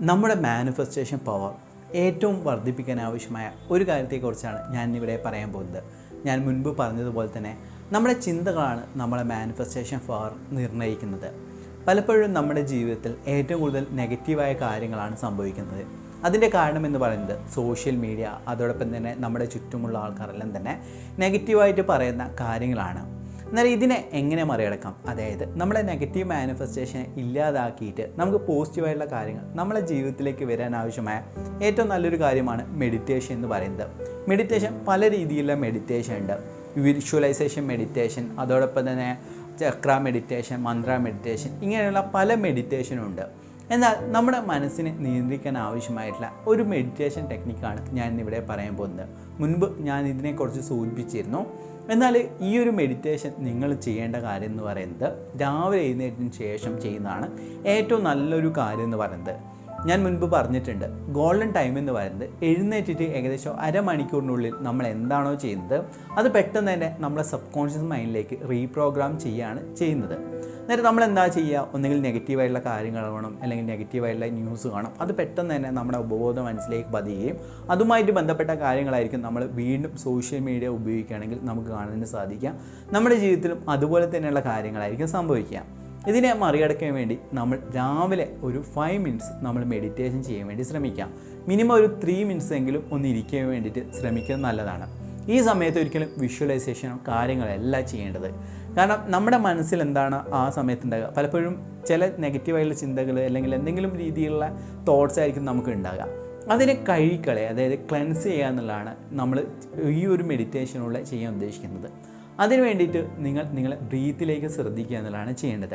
നമ്മുടെ manifestation power ഏറ്റവും വർദ്ധിപ്പിക്കാൻ ആവശ്യമായ ഒരു കാര്യത്തെക്കുറിച്ചാണ് ഞാൻ ഇവിടെ പറയാൻ പോകുന്നത്. ഞാൻ മുൻപ് പറഞ്ഞതുപോലെ തന്നെ നമ്മുടെ ചിന്തകളാണ് നമ്മളെ മാനിഫെസ്റ്റേഷൻ പവർ നിർണയിക്കുന്നത്. പലപ്പോഴും നമ്മുടെ ജീവിതത്തിൽ ഏറ്റവും കൂടുതൽ നെഗറ്റീവായ കാര്യങ്ങളാണ് സംഭവിക്കുന്നത്. അതിന്റെ കാരണം എന്ന് പറയുന്നത് സോഷ്യൽ മീഡിയ അതോടൊപ്പം തന്നെ നമ്മുടെ ചുറ്റുമുള്ള ആൾക്കാരെല്ലാം തന്നെ നെഗറ്റീവായിട്ട് പറയുന്ന കാര്യങ്ങളാണ്. എന്നാൽ ഇതിനെ എങ്ങനെ മറികടക്കാം? അതായത് നമ്മളെ നെഗറ്റീവ് മാനിഫെസ്റ്റേഷനെ ഇല്ലാതാക്കിയിട്ട് നമുക്ക് പോസിറ്റീവായിട്ടുള്ള കാര്യങ്ങൾ നമ്മുടെ ജീവിതത്തിലേക്ക് വരാൻ ആവശ്യമായ ഏറ്റവും നല്ലൊരു കാര്യമാണ് മെഡിറ്റേഷൻ എന്ന് പറയുന്നത്. മെഡിറ്റേഷൻ പല രീതിയിലുള്ള മെഡിറ്റേഷൻ ഉണ്ട്. വിഷ്വലൈസേഷൻ മെഡിറ്റേഷൻ അതോടൊപ്പം തന്നെ ചക്ര മെഡിറ്റേഷൻ മന്ത്ര മെഡിറ്റേഷൻ ഇങ്ങനെയുള്ള പല മെഡിറ്റേഷനും ഉണ്ട്. എന്നാൽ നമ്മുടെ മനസ്സിനെ നിയന്ത്രിക്കാൻ ആവശ്യമായിട്ടുള്ള ഒരു മെഡിറ്റേഷൻ ടെക്നിക്കാണ് ഞാൻ ഇന്നിവിടെ പറയാൻ പോകുന്നത്. മുൻപ് ഞാൻ ഇതിനെക്കുറിച്ച് സൂചിപ്പിച്ചിരുന്നു. എന്നാൽ ഈ ഒരു മെഡിറ്റേഷൻ നിങ്ങൾ ചെയ്യേണ്ട കാര്യം എന്ന് പറയുന്നത് രാവിലെ എഴുന്നേറ്റിന് ശേഷം ചെയ്യുന്നതാണ് ഏറ്റവും നല്ലൊരു കാര്യം എന്ന് പറയുന്നത്. ഞാൻ മുൻപ് പറഞ്ഞിട്ടുണ്ട്. ഗോൾഡൻ ടൈം എന്ന് പറയുന്നത് എഴുന്നേറ്റിട്ട് ഏകദേശം അരമണിക്കൂറിനുള്ളിൽ നമ്മൾ എന്താണോ ചെയ്യുന്നത് അത് പെട്ടെന്ന് തന്നെ നമ്മളെ സബ് കോൺഷ്യസ് മൈൻഡിലേക്ക് റീപ്രോഗ്രാം ചെയ്യുകയാണ് ചെയ്യുന്നത്. നേരെ നമ്മൾ എന്താ ചെയ്യുക? ഒന്നെങ്കിൽ നെഗറ്റീവായിട്ടുള്ള കാര്യങ്ങൾ കാണും അല്ലെങ്കിൽ നെഗറ്റീവായിട്ടുള്ള ന്യൂസ് കാണും. അത് പെട്ടെന്ന് തന്നെ നമ്മുടെ ഉപബോധ മനസ്സിലേക്ക് പതിയുകയും അതുമായിട്ട് ബന്ധപ്പെട്ട കാര്യങ്ങളായിരിക്കും നമ്മൾ വീണ്ടും സോഷ്യൽ മീഡിയ ഉപയോഗിക്കുകയാണെങ്കിൽ നമുക്ക് കാണാൻ സാധിക്കുക. നമ്മുടെ ജീവിതത്തിലും അതുപോലെ തന്നെയുള്ള കാര്യങ്ങളായിരിക്കും സംഭവിക്കുക. ഇതിനെ മറികടക്കാൻ വേണ്ടി നമ്മൾ രാവിലെ ഒരു ഫൈവ് മിനിറ്റ്സ് നമ്മൾ മെഡിറ്റേഷൻ ചെയ്യാൻ വേണ്ടി ശ്രമിക്കാം. മിനിമം ഒരു ത്രീ മിനിറ്റ്സ് എങ്കിലും ഒന്ന് ഇരിക്കാൻ വേണ്ടിയിട്ട് ശ്രമിക്കുന്നത് നല്ലതാണ്. ഈ സമയത്ത് ഒരിക്കലും വിഷ്വലൈസേഷനോ കാര്യങ്ങളല്ല ചെയ്യേണ്ടത്. കാരണം നമ്മുടെ മനസ്സിൽ എന്താണ് ആ സമയത്ത് ഉണ്ടാകുക പലപ്പോഴും ചില നെഗറ്റീവായിട്ടുള്ള ചിന്തകൾ അല്ലെങ്കിൽ എന്തെങ്കിലും രീതിയിലുള്ള തോട്ട്സ് ആയിരിക്കും നമുക്ക് ഉണ്ടാകുക അതിനെ കഴിക്കളെ അതായത് ക്ലെൻസ് ചെയ്യുക എന്നുള്ളതാണ് നമ്മൾ ഈ ഒരു മെഡിറ്റേഷനുള്ള ചെയ്യാൻ ഉദ്ദേശിക്കുന്നത്. അതിന് വേണ്ടിയിട്ട് നിങ്ങൾ നിങ്ങളെ ബ്രീത്തിലേക്ക് ശ്രദ്ധിക്കുക എന്നുള്ളതാണ് ചെയ്യേണ്ടത്.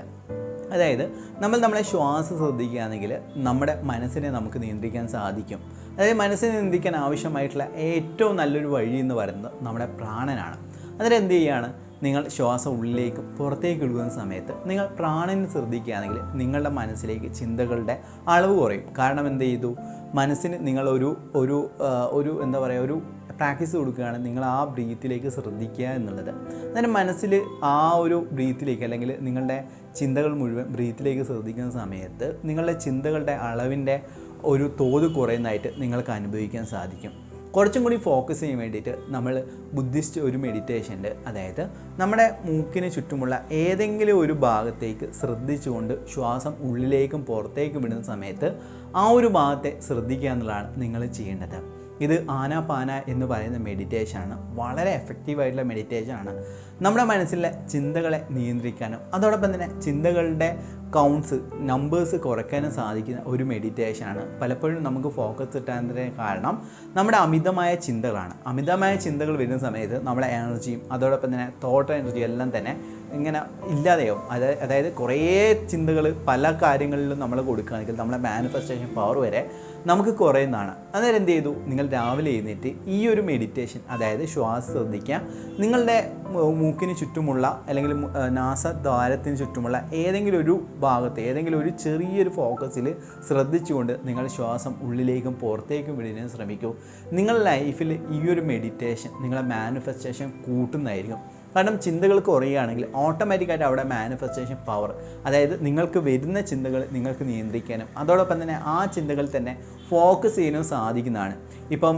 അതായത് നമ്മൾ നമ്മളെ ശ്വാസം ശ്രദ്ധിക്കുകയാണെങ്കിൽ നമ്മുടെ മനസ്സിനെ നമുക്ക് നിയന്ത്രിക്കാൻ സാധിക്കും. അതായത് മനസ്സിനെ നിയന്ത്രിക്കാൻ ആവശ്യമായിട്ടുള്ള ഏറ്റവും നല്ലൊരു വഴി എന്ന് പറയുന്നത് നമ്മുടെ പ്രാണനാണ്. അതിന് എന്ത് ചെയ്യുകയാണ് നിങ്ങൾ ശ്വാസം ഉള്ളിലേക്ക് പുറത്തേക്ക് ഒഴുകുന്ന സമയത്ത് നിങ്ങൾ പ്രാണനെ ശ്രദ്ധിക്കുകയാണെങ്കിൽ നിങ്ങളുടെ മനസ്സിലേക്ക് ചിന്തകളുടെ അളവ് കുറയും. കാരണം എന്ത് ചെയ്തു? മനസ്സിന് നിങ്ങളൊരു ഒരു ഒരു എന്താ പറയുക ഒരു പ്രാക്ടീസ് കൊടുക്കുകയാണ് നിങ്ങൾ ആ ബ്രീത്തിലേക്ക് ശ്രദ്ധിക്കുക എന്നുള്ളത്. അന്നേരം മനസ്സിൽ ആ ഒരു ബ്രീത്തിലേക്ക് അല്ലെങ്കിൽ നിങ്ങളുടെ ചിന്തകൾ മുഴുവൻ ബ്രീത്തിലേക്ക് ശ്രദ്ധിക്കുന്ന സമയത്ത് നിങ്ങളുടെ ചിന്തകളുടെ അളവിന്റെ ഒരു തോത് കുറയുന്നതായിട്ട് നിങ്ങൾക്ക് അനുഭവിക്കാൻ സാധിക്കും. കുറച്ചും കൂടി ഫോക്കസ് ചെയ്യാൻ വേണ്ടിയിട്ട് നമ്മൾ ബുദ്ധിസ്റ്റ് ഒരു മെഡിറ്റേഷനിൽ അതായത് നമ്മുടെ മൂക്കിന് ചുറ്റുമുള്ള ഏതെങ്കിലും ഒരു ഭാഗത്തേക്ക് ശ്രദ്ധിച്ചുകൊണ്ട് ശ്വാസം ഉള്ളിലേക്കും പുറത്തേക്കും വിടുന്ന സമയത്ത് ആ ഒരു ഭാഗത്തെ ശ്രദ്ധിക്കുക എന്നുള്ളതാണ് നിങ്ങൾ ചെയ്യേണ്ടത്. ഇത് ആനാപാന എന്ന് പറയുന്ന മെഡിറ്റേഷൻ ആണ് വളരെ എഫക്റ്റീവായിട്ടുള്ള മെഡിറ്റേഷനാണ് നമ്മുടെ മനസ്സിലെ ചിന്തകളെ നിയന്ത്രിക്കാനും അതോടൊപ്പം തന്നെ ചിന്തകളുടെ കൗണ്ട്സ് നമ്പേഴ്സ് കുറയ്ക്കാനും സാധിക്കുന്ന ഒരു മെഡിറ്റേഷനാണ് പലപ്പോഴും നമുക്ക് ഫോക്കസ് കിട്ടാത്തതിന് കാരണം നമ്മുടെ അമിതമായ ചിന്തകളാണ്. അമിതമായ ചിന്തകൾ വരുന്ന സമയത്ത് നമ്മുടെ എനർജിയും അതോടൊപ്പം തന്നെ തോട്ട് എനർജിയും എല്ലാം തന്നെ ഇങ്ങനെ ഇല്ലാതെയാവും. അതായത് അതായത് കുറേ ചിന്തകൾ പല കാര്യങ്ങളിലും നമ്മൾ കൊടുക്കുകയാണെങ്കിൽ നമ്മുടെ മാനിഫെസ്റ്റേഷൻ പവർ വരെ നമുക്ക് കുറയുന്നതാണ്. അന്നേരം എന്ത് ചെയ്തു? നിങ്ങൾ രാവിലെ എഴുന്നേറ്റ് ഈ ഒരു മെഡിറ്റേഷൻ അതായത് ശ്വാസം ശ്രദ്ധിക്കുക. നിങ്ങളുടെ മൂക്കിന് ചുറ്റുമുള്ള അല്ലെങ്കിൽ നാസദ്വാരത്തിന് ചുറ്റുമുള്ള ഏതെങ്കിലും ഒരു ഭാഗത്ത് ഏതെങ്കിലും ഒരു ചെറിയൊരു ഫോക്കസിൽ ശ്രദ്ധിച്ചുകൊണ്ട് നിങ്ങൾ ശ്വാസം ഉള്ളിലേക്കും പുറത്തേക്കും വിടാൻ ശ്രമിക്കൂ. നിങ്ങളുടെ ലൈഫിൽ ഈ ഒരു മെഡിറ്റേഷൻ നിങ്ങളെ മാനിഫെസ്റ്റേഷൻ കൂട്ടുന്നതായിരിക്കും. കാരണം ചിന്തകൾ കുറയുകയാണെങ്കിൽ ഓട്ടോമാറ്റിക്കായിട്ട് അവിടെ മാനിഫെസ്റ്റേഷൻ പവർ അതായത് നിങ്ങൾക്ക് വരുന്ന ചിന്തകൾ നിങ്ങൾക്ക് നിയന്ത്രിക്കാനും അതോടൊപ്പം തന്നെ ആ ചിന്തകൾ തന്നെ ഫോക്കസ് ചെയ്യാനും സാധിക്കുന്നതാണ്. ഇപ്പം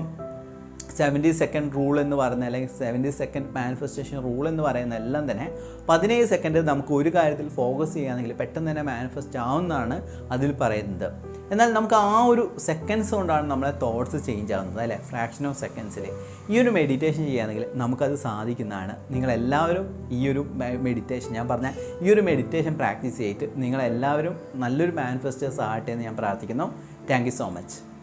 സെവന്റി സെക്കൻഡ് റൂൾ എന്ന് പറയുന്ന അല്ലെങ്കിൽ സെവന്റി സെക്കൻഡ് മാനിഫെസ്റ്റേഷൻ റൂൾ എന്ന് പറയുന്ന എല്ലാം തന്നെ പതിനേഴ് സെക്കൻഡ് നമുക്ക് ഒരു കാര്യത്തിൽ ഫോക്കസ് ചെയ്യുകയാണെങ്കിൽ പെട്ടെന്ന് തന്നെ മാനിഫെസ്റ്റ് ആവുന്നതാണ് അതിൽ പറയുന്നത്. എന്നാൽ നമുക്ക് ആ ഒരു സെക്കൻഡ്സ് കൊണ്ടാണ് നമ്മളെ തോട്ട്സ് ചേഞ്ച് ആവുന്നത് അല്ലേ? ഫ്രാക്ഷൻ ഓഫ് സെക്കൻഡ്സിൽ ഈ ഒരു മെഡിറ്റേഷൻ ചെയ്യുകയാണെങ്കിൽ നമുക്കത് സാധിക്കുന്നതാണ്. നിങ്ങളെല്ലാവരും ഈ ഒരു മെഡിറ്റേഷൻ ഞാൻ പറഞ്ഞ ഈ ഒരു മെഡിറ്റേഷൻ പ്രാക്ടീസ് ചെയ്തിട്ട് നിങ്ങളെല്ലാവരും നല്ലൊരു മാനിഫെസ്റ്റേഴ്സ് ആകട്ടെ എന്ന് ഞാൻ പ്രാർത്ഥിക്കുന്നു. Thank so much